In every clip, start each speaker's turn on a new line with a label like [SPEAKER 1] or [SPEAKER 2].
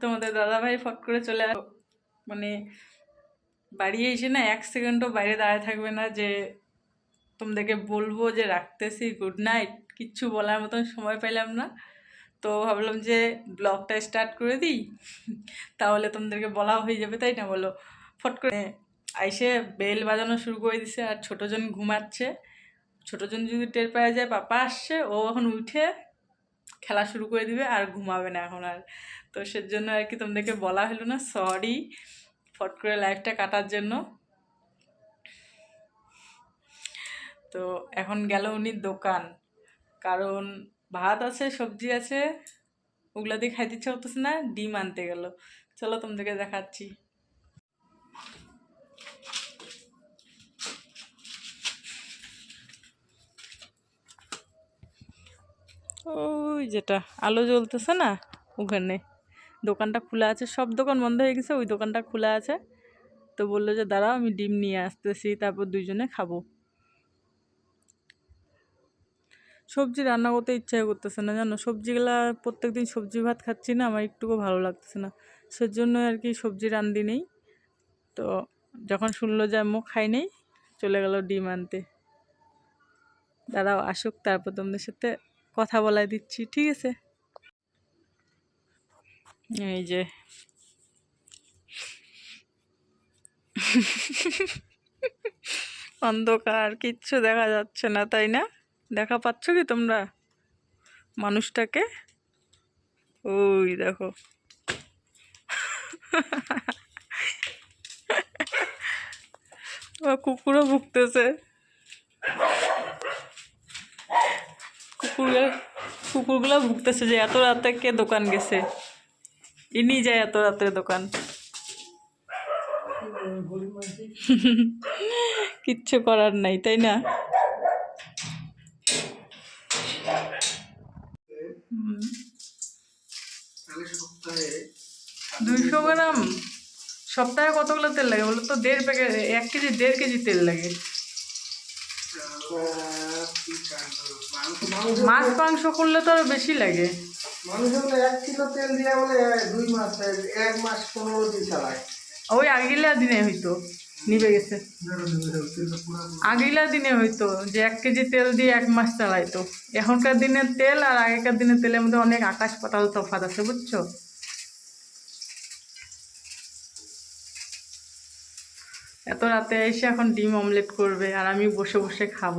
[SPEAKER 1] তোমাদের দাদাভাই ফট করে চলে আস মানে বাড়ি এসে না এক সেকেন্ডও বাইরে দাঁড়ায় থাকবে না যে তোমাদেরকে বলব যে রাখতেছি গুড নাইট কিচ্ছু বলার মতন সময় পেলাম না। তো ভাবলাম যে ব্লগটা স্টার্ট করে দিই, তাহলে তোমাদেরকে বলা হয়ে যাবে, তাই না? বলো, ফট করে আইসে বেল বাজানো শুরু করে দিছে, আর ছোটোজন ঘুমাচ্ছে। ছোটোজন যদি টের পাওয়া যায়, পাপা আসছে, ও এখন উঠে খেলা শুরু করে দিবে আর ঘুমাবে না এখন আর। তো সেজন্য আর কি তোমাদেরকে বলা হলো না সরি ফট করে লাইফটা কাটার জন্য। তো এখন গেল উনি দোকান। কারণ ভাত আছে, সবজি আছে, ওগুলা দিয়ে খাইতে ইচ্ছা করতেছে না, ডিম আনতে গেল। চলো তোমাদেরকে দেখাচ্ছি। ওই যেটা আলো জ্বলতেছে না ওখানে। দোকানটা খোলা আছে, সব দোকান বন্ধ হয়ে গেছে, ওই দোকানটা খোলা আছে। তো বলল যে, দাঁড়াও, আমি ডিম নিয়ে আসতেছি, তারপর দুইজনে খাব। সবজি রান্না করতে ইচ্ছা করতেছে না, জানো? সবজিগুলা প্রত্যেক দিন সবজি ভাত খাচ্ছি না, আমার একটুকু ভালো লাগতেছে না। সেজন্য আর কি সবজি রান্ধি নেই। তো যখন শুনলো যে আম্মু খাই নেই, চলে গেল ডিম আনতে। দাঁড়াও, আসুক, তারপর তোমাদের সাথে কথা বলাই দিচ্ছি, ঠিক আছে? এই যে। অন্ধকার, কিচ্ছু দেখা যাচ্ছে না, তাই না? দেখা পাচ্ছ কি তোমরা মানুষটাকে? ওই দেখো। কুকুরও ভুগতেছে। কুকুর কুকুরগুলো ভুগতেছে যে এত রাতে কে দোকান গেছে? ইনি যায় এত রাতে দোকান। কিচ্ছু করার নাই, তাই না? দুইশো গ্রাম। সপ্তাহে কতগুলো তেল লাগে? বলো তো, দেড় প্যাকেট, এক কেজি দেড় কেজি তেল লাগে। মাছ মাংস করলে তো আরও বেশি লাগে।
[SPEAKER 2] মানুষ এক কিলো তেল দিয়ে বলে দুই মাস এক মাস পনেরো দিন চালায়।
[SPEAKER 1] ওই আগিলা দিনে হইতো নিবে গেছে। আগিলা দিনে হইতো যে এক কেজি তেল দিয়ে এক মাস চালাইতো। এখনকার দিনের তেল আর আগেকার দিনের তেলের মধ্যে অনেক আকাশ পাতাল তফাৎ আছে বুঝছ? এত রাতে এসে এখন ডিম অমলেট করবে আর আমি বসে বসে খাব।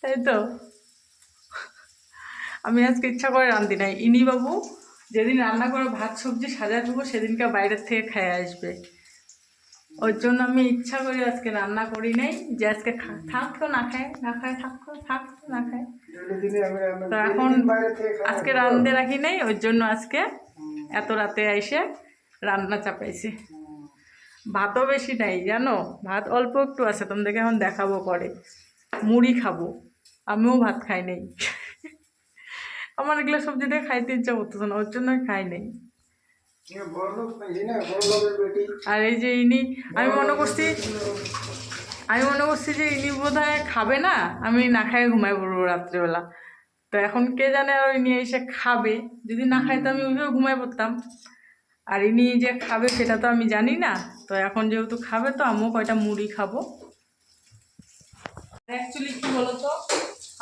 [SPEAKER 1] তাই তো? আমি আজকে ইচ্ছা করে রান্ধি নাই। ইনি বাবু যেদিন রান্না করে ভাত সবজি সাজা দেবো সেদিনকে বাইরের থেকে খেয়ে আসবে। ওর জন্য আমি ইচ্ছা করে আজকে রান্না করি নাই যে আজকে থাকতো না খায় না খায় থাকতো থাকতো না খায়। তো এখন। আজকে রান্ধতে রাখি নাই ওর জন্য আজকে এত রাতে এসে রান্না চাপাইছি। ভাতও বেশি নাই জানো? ভাত অল্প একটু আছে তোমাদেরকে এখন দেখাবো পরে। মুড়ি খাব আমিও ভাত খাই নাই। আমার এগুলো সবজি দিয়ে খাইতে ইচ্ছা করতেছে না ওর জন্য খাই নাই।
[SPEAKER 2] বেটি।
[SPEAKER 1] আর এই যে ইনি আমি মনে করছি আমি মনে করছি যে ইনি বোধ খাবে না আমি না খাই ঘুমাই পড়ব রাত্রেবেলা। তো এখন কে জানে আর ইনি এসে খাবে যদি না খাই তো আমি ওইভাবে ঘুমাই পড়তাম। আর ইনি যে খাবে সেটা তো আমি জানি না। তো এখন যেহেতু খাবে তো আমিও কয়টা মুড়ি খাব। অ্যাকচুয়ালি কি বলতো,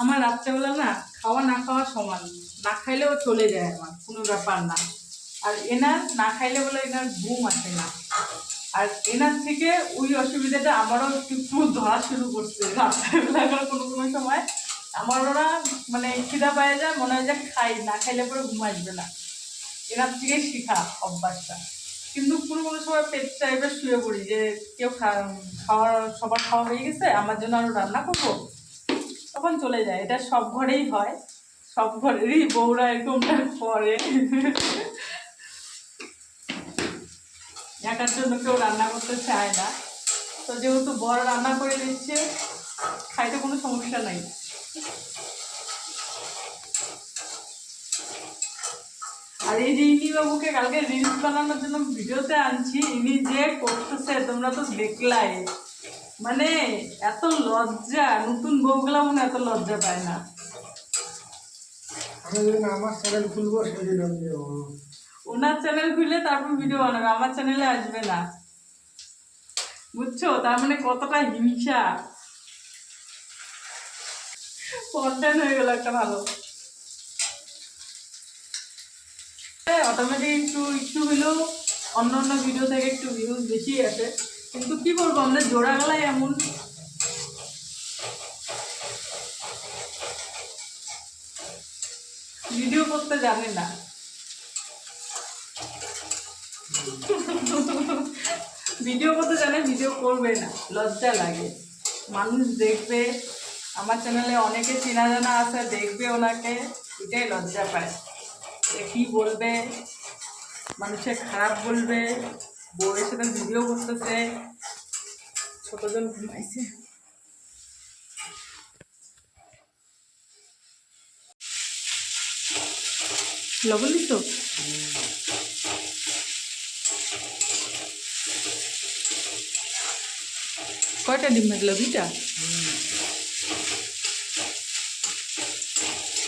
[SPEAKER 1] আমার রাত্রেবেলা না খাওয়া না খাওয়া সমান। না খাইলেও চলে যায় আমার, কোনো ব্যাপার না। আর এনার না খাইলে বলে এনার ঘুম আসে না। আর এনার থেকে ওই অসুবিধাটা আমারও একটু ধরা শুরু করছে রাত্রেবেলা কোনো কোনো সময়। আমারও না মানে খিদা পায়ে যায় মনে হয় যে খাই, না খাইলে পরে ঘুম আসবে না। এনার থেকে শেখা অভ্যাসটা। কিন্তু কোনো কোনো সময় পেট চাইবে শুয়ে পড়ি যে কেউ খাওয়ার সবার খাওয়া হয়ে গেছে, আমার জন্য আরও রান্না করব। তখন চলে যায়। এটা সব ঘরেই হয়। সব ঘরেরই বউরা এরকমটা করে। একার জন্য কেউ রান্না করতে চায় না। তো যেহেতু বড় রান্না করে দিচ্ছে, খাইতে কোনো সমস্যা নাই। আর এই যে ইনি বাবুকে কালকে রিলস বানানোর জন্য ভিডিওতে আনছি। ইনি যে করতেছে তোমরা তো দেখলাই। মানে এত লজ্জা নতুন বউগুলা মনে এত লজ্জা পায় না।
[SPEAKER 2] আমার চ্যানেল খুলবো সেদিন
[SPEAKER 1] ওনার চ্যানেল খুলে তারপর ভিডিও বানাবে আমার চ্যানেলে আসবে না। বুঝছ? তার মানে কতটা হিংসা। কন্টেন্ট হয়ে গেল একটা ভালো। অটোমেটিক একটু একটু হলেও অন্য অন্য ভিডিও থেকে একটু ভিউজ বেশি কিন্তু কি বলব জোড়া গলায় এমন। ভিডিও করতে জানে না। ভিডিও করতে জানে ভিডিও করবে না। লজ্জা লাগে। মানুষ দেখবে, আমার চ্যানেলে অনেকে চেনা জানা আছে, দেখবে ওনাকে, এটাই লজ্জা পায়। কী বলবে? মানুষে খারাপ বলবে, বউয়ের সাথে ভিডিও করতেছে। ছোটজন ঘুমাইছে। লবণ দিছো? কয়টা ডিম ভাজলো দুইটা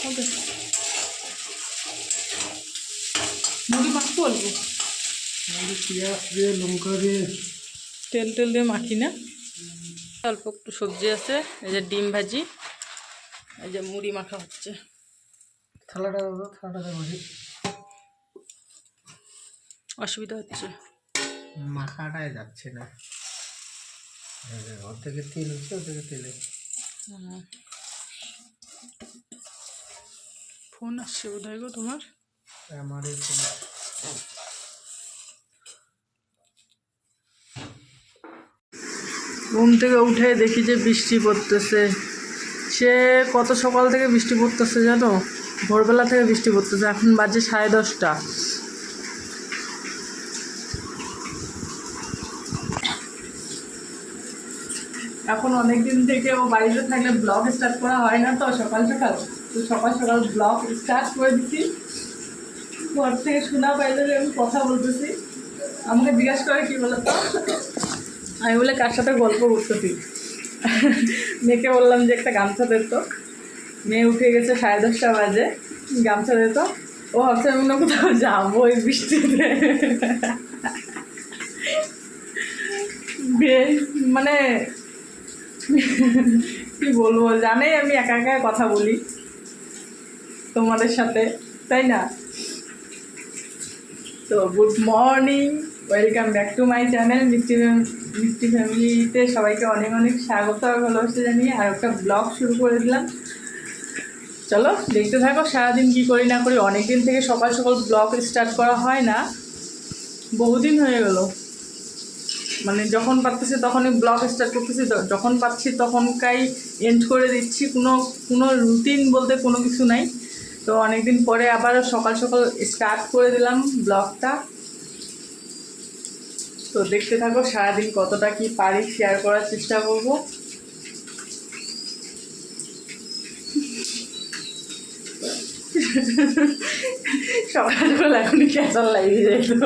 [SPEAKER 1] হবে। মুড়ি মাখবো অল্প
[SPEAKER 2] আমাদের পেঁয়াজ দিয়ে লঙ্কা দিয়ে।
[SPEAKER 1] তেল তেল দিয়ে মাখি না? অল্প একটু সবজি আছে এই যে ডিম ভাজি এই যে মুড়ি মাখা হচ্ছে।
[SPEAKER 2] থালাটা থালাটা দেবো
[SPEAKER 1] অসুবিধা হচ্ছে।
[SPEAKER 2] মাখাটাই যাচ্ছে না। অর্ধেকের তেল হচ্ছে অর্ধেকের তেলে।
[SPEAKER 1] ফোন আসছে বোধ হয় গো তোমার?
[SPEAKER 2] আমার ফোন-
[SPEAKER 1] ঘুম থেকে উঠে দেখি যে বৃষ্টি পড়তেছে। সে কত সকাল থেকে বৃষ্টি পড়তেছে জানো? ভোরবেলা থেকে বৃষ্টি পড়তেছে, এখন বাজে সাড়ে দশটা। এখন অনেক দিন থেকে ও বাড়িতে থাকলে ব্লগ স্টার্ট করা হয় না তো, সকাল সকাল। তো সকাল সকাল ব্লগ স্টার্ট করে দিচ্ছি ঘর থেকে শোনা পাইলে আমি কথা বলতেছি। আমাকে জিজ্ঞাসা করে কি বলতো? আমি বলে কার সাথে গল্প করতেছি মেয়েকে বললাম যে একটা গামছা দে মেয়ে উঠে গেছে সাড়ে দশটা বাজে। গামছা দে তো। ও ভাবছে আমি না কোথাও যাব এই বৃষ্টিতে। মানে কি বলব, জানেই আমি একা একা কথা বলি তোমাদের সাথে, তাই না? তো good morning welcome back to my channel মিষ্টি মিষ্টি ফ্যামিলিতে সবাইকে অনেক অনেক স্বাগত আর ভালোবাসা জানিয়ে আর একটা ব্লগ শুরু করে দিলাম। চলো, দেখতে থাকো, সারাদিন কী করি না করি অনেক দিন থেকে সকাল সকাল ব্লগ স্টার্ট করা হয় না। বহুদিন হয়ে গেল। মানে যখন পারতেছি তখনই ব্লগ স্টার্ট করতেছি যখন পাচ্ছি তখনকাই এন্ড করে দিচ্ছি। কোনো কোনো রুটিন বলতে কোনো কিছু নাই। তো অনেকদিন পরে আবার সকাল সকাল স্টার্ট করে দিলাম ব্লগটা তো দেখতে থাকো সারাদিন কতটা কি পারি শেয়ার করার চেষ্টা করব। সকাল সকাল এখনই ক্যাচার লাগিয়ে যেত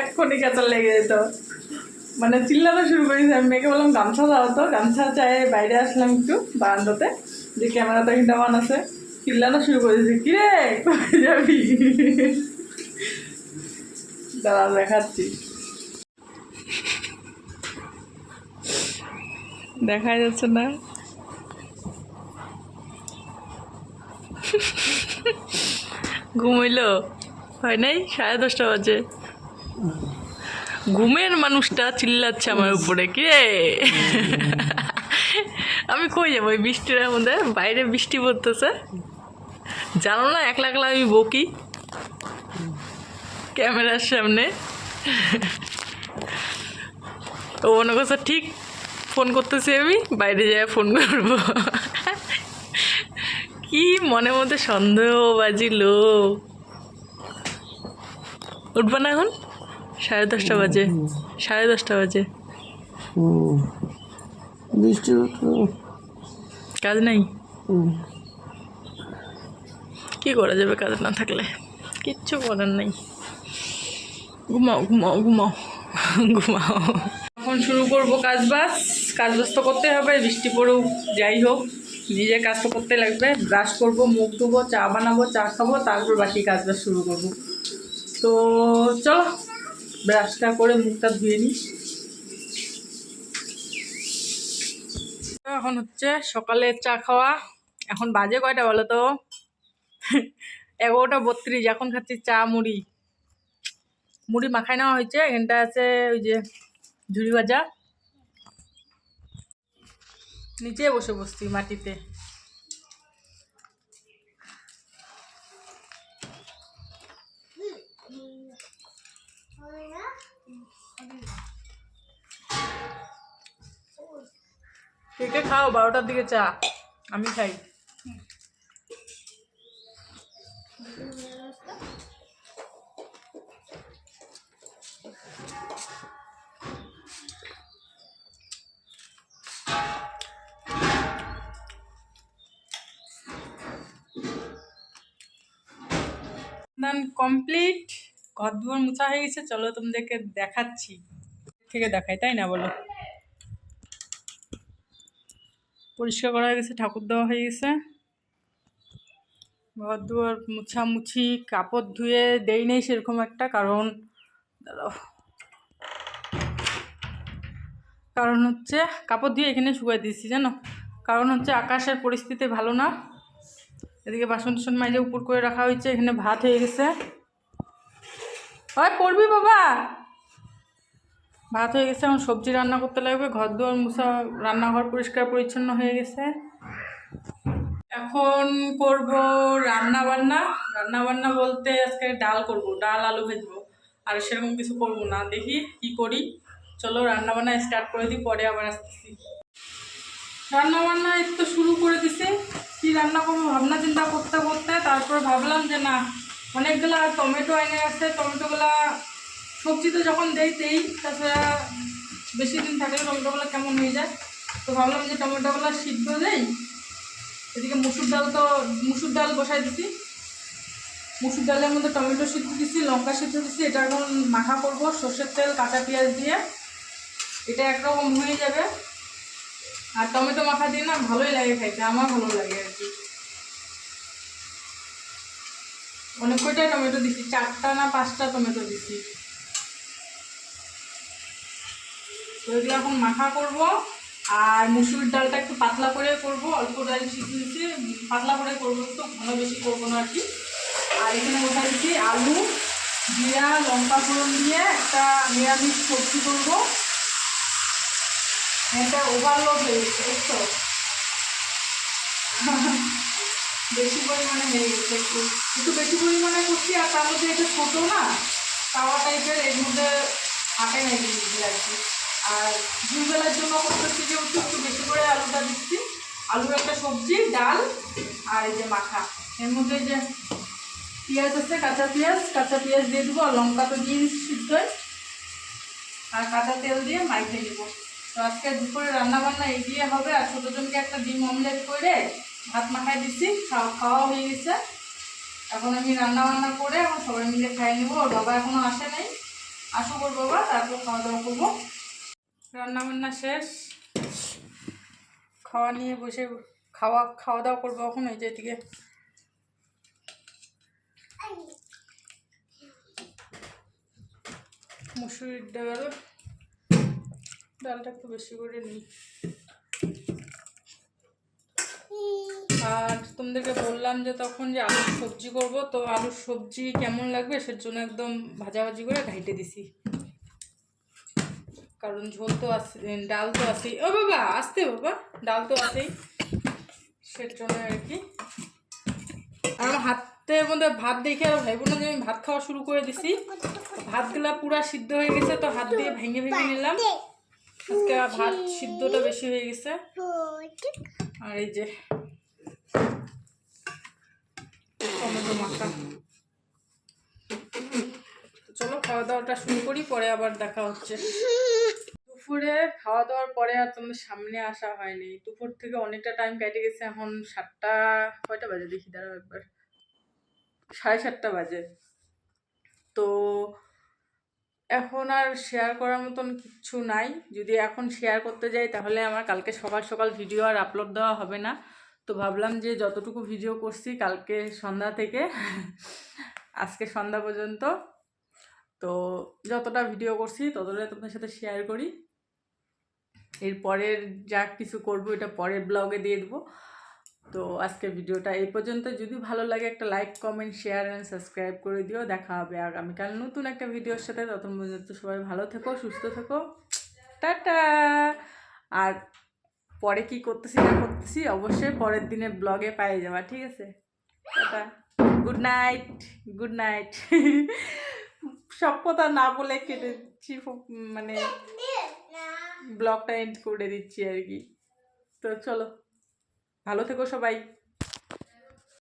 [SPEAKER 1] এক্ষুনি ক্যাচার লেগে যেত মানে চিল্লানো শুরু করেছি। আমি মেয়েকে বললাম, গামছা দাও তো। গামছা চাই বাইরে আসলাম একটু বারান্দাতে। যে ক্যামেরাতে একটা মান আছে। চিল্লানো শুরু করেছি। কিরে যাবি? দাঁড়া দেখাচ্ছি। দেখা যাচ্ছে না? ঘুমাইলো? হয় নাই? সাড়ে দশটা বাজে। ঘুমের মানুষটা চিল্লাচ্ছে আমার উপরে, কি আমি কই যাব? ওই বৃষ্টির মধ্যে বাইরে বৃষ্টি পড়তেছে। জানো না, একলা একলা আমি বকি। ক্যামেরার সামনে। ও মনে করছে ঠিক ফোন করতেছি আমি বাইরে যাই ফোন করব। কি মনে মধ্যে সন্দেহ বাজিলো উঠবা না এখন? সাড়ে দশটা বাজে। সাড়ে দশটা বাজে।
[SPEAKER 2] বৃষ্টি
[SPEAKER 1] কাজ নাই? কি করা যাবে কাজ না থাকলে? কিচ্ছু করার নেই। ঘুমাও ঘুমাও ঘুমাও। ঘুমাও। এখন শুরু করব কাজ বাজ। কাজ বাজ তো করতে হবে, বৃষ্টি পড়ুক, যাই হোক। নিজের কাজ তো করতে লাগবে। ব্রাশ করব, মুখ ধুবো, চা বানাবো, চা খাব, তারপর বাকি কাজটা শুরু করব। তো চলো, ব্রাশটা করে মুখটা ধুয়ে নিই। এখন হচ্ছে সকালে চা খাওয়া। এখন বাজে কয়টা বলো তো? এগারোটা বত্রিশ, এখন খাচ্ছি চা মুড়ি। মুড়ি মাখায় নেওয়া হয়েছে, এখানটা আছে ওই যে ঝুড়ি ভাজা। নিচে বসে বসছি মাটিতে। কে খাও, বারোটার দিকে চা। আমি খাই। স্নান কমপ্লিট ঘর দুয়ার মোছা হয়ে গেছে? চলো তোমাদেরকে দেখাচ্ছি। থেকে দেখাই, তাই না বলো? পরিষ্কার করা হয়ে গেছে, ঠাকুর দেওয়া হয়ে গেছে। ঘর দুয়ার মুছামুছি, কাপড় ধুয়ে দেই নেই সেরকম একটা কারণ। কারণ হচ্ছে, কাপড় ধুয়ে এখানে শুকাই দিয়েছি, জানো? কারণ হচ্ছে, আকাশের পরিস্থিতি ভালো না। এদিকে বাসন টাসন মাইজে উপর করে রাখা হয়েছে, এখানে ভাত হয়ে গেছে। ওই পড়বি বাবা। ভাত হয়ে গেছে, এখন সবজি রান্না করতে লাগবে। ঘর দুয়ার মুসা রান্নাঘর পরিষ্কার পরিচ্ছন্ন হয়ে গেছে। এখন করব রান্না বান্না রান্না বান্না বলতে আজকে ডাল করব, ডাল, আলু ভাজবো। আর সেরকম কিছু করব না। দেখি কি করি। চলো রান্না বান্না স্টার্ট করে দিই, পরে আবার আসতেছি। রান্না বান্না তো শুরু করে দিছে। কি রান্না করব? ভাবনা চিন্তা করতে করতে তারপর ভাবলাম যে না, অনেকগুলা টমেটো এনে আছে। টমেটোগুলা সবজিতে যখন দেই তেই, তাছাড়া বেশি দিন থাকলে টমেটোগুলো কেমন হয়ে যায়? তো ভাবলাম যে টমেটোগুলো সিদ্ধ দেই। এদিকে মুসুর ডাল তো, মুসুর ডাল বসাই দিছি। মুসুর ডালের মধ্যে টমেটো সিদ্ধ দিছি, লঙ্কা সিদ্ধ দিছি। এটা এখন মাখা করব, সর্ষের তেল, কাঁচা পেঁয়াজ দিয়ে। এটা একরকম হয়ে যাবে। আর টমেটো মাখা দিয়ে না ভালোই লাগে খাইতে, আমার ভালো লাগে আর কি। অনেক কয়টাই টমেটো দিছি? চারটা না পাঁচটা টমেটো দিছি? তো এগুলো এখন মাখা করব, আর মুসুর ডালটা একটু পাতলা করে করব, অল্প ডাল সিদ্ধ দিচ্ছি পাতলা করে করব তো ভালো বেশি করব না আর কি। আর এখানে বসা দিচ্ছি আলু, জিরা, লঙ্কা ফোড়ন দিয়ে একটা নিরামিষ সবজি করব। এটা ওভারলোড হয়ে গেছে, বুঝছ? বেশি পরিমাণে হয়ে গেছে একটু। একটু বেশি পরিমাণে করছি আর তার মধ্যে এটা ছোটো না, তাওয়া টাইপের এর মধ্যে আটে নাই জিনিসগুলো আর কি। আর দুই বেলার জন্য করতেছি যেহেতু একটু বেশি করে আলুটা দিচ্ছি। আলুর একটা সবজি, ডাল আর এই যে মাখা। এর মধ্যে যে পেঁয়াজ আছে, কাঁচা পেঁয়াজ। কাঁচা পেঁয়াজ দিয়ে দেবো, আর লঙ্কা তো দিয়ে দিচ্ছি সিদ্ধই। আর কাঁচা তেল দিয়ে মাইখে দেবো তো আজকে দুপুরে রান্না বান্না এই হবে আর ছোটো জনকে একটা ডিম অমলেট করে ভাত মাখাই দিচ্ছি, খাওয়া খাওয়া হয়ে গেছে। এখন আমি রান্নাবান্না করে এখন সবাই মিলে খাই নেব। বাবা এখনও আসে নাই। আসুক ওর বাবা, তারপর খাওয়া দাওয়া করব। রান্নাবান্না শেষ। খাওয়া নিয়ে বসে খাওয়া খাওয়া দাওয়া করব এখন, এই যে এদিকে। মুসুরির ডাল। ডালটা একটু বেশি করে নিই। আর তোমাদেরকে বললাম যে তখন যে আলুর সবজি করব তো আলুর সবজি কেমন লাগবে সের জন্য একদম ভাজাভাজি করে ঘাইটে দিছি। কারণ ঝোল তো আছে ডাল তো আছেই। ও বাবা আসতে বাবা ডাল তো আছেই। সের জন্য আর কি। আর আমার হাতের মধ্যে ভাত দেখে আর ভাইবো না যে আমি ভাত খাওয়া শুরু করে দিছি। ভাতগুলা পুরা সিদ্ধ হয়ে গেছে তো হাত দিয়ে ভেঙে ভেঙে নিলাম। আজকে ভাত সিদ্ধটা বেশি হয়ে গেছে। আর এই যে টমেটো মাখা। চলো খাওয়া দাওয়াটা শুরু করি পরে আবার দেখা হচ্ছে। দুপুরে খাওয়া দাওয়ার পরে আর তোমাদের সামনে আসা হয়নি। দুপুর থেকে অনেকটা টাইম কেটে গেছে এখন সাতটা কয়টা বাজে দেখি দাঁড়াও একবার। সাড়ে সাতটা বাজে। তো এখন আর শেয়ার করার মতন কিচ্ছু নাই। যদি এখন শেয়ার করতে যাই, তাহলে আমার কালকে সকাল সকাল ভিডিও আর আপলোড দেওয়া হবে না। তো ভাবলাম যে যতটুকু ভিডিও করছি, কালকে সন্ধ্যা থেকে, আজকে সন্ধ্যা পর্যন্ত। তো যতটা ভিডিও করছি, ততটা তোমাদের সাথে শেয়ার করি। এরপরের যা কিছু করব, এটা পরের ব্লগে দিয়ে দেবো। তো আজকের ভিডিওটা এই পর্যন্ত। যদি ভালো লাগে একটা like comment share and subscribe করে দিও। দেখা হবে আগামীকাল নতুন একটা ভিডিওর সাথে। ততক্ষণ পর্যন্ত সবাই ভালো থেকো সুস্থ থেকো। টাটা! আর পরে কি করতেছি না করতেছি অবশ্যই পরের দিনের ব্লগে পাই যাবা ঠিক আছে? Tata! Good night good night সব কথা না বলে কেটে দিচ্ছি মানে ব্লগটা এন্ড করে দিচ্ছি আর কি। তো চলো। ভালো থেকো সবাই।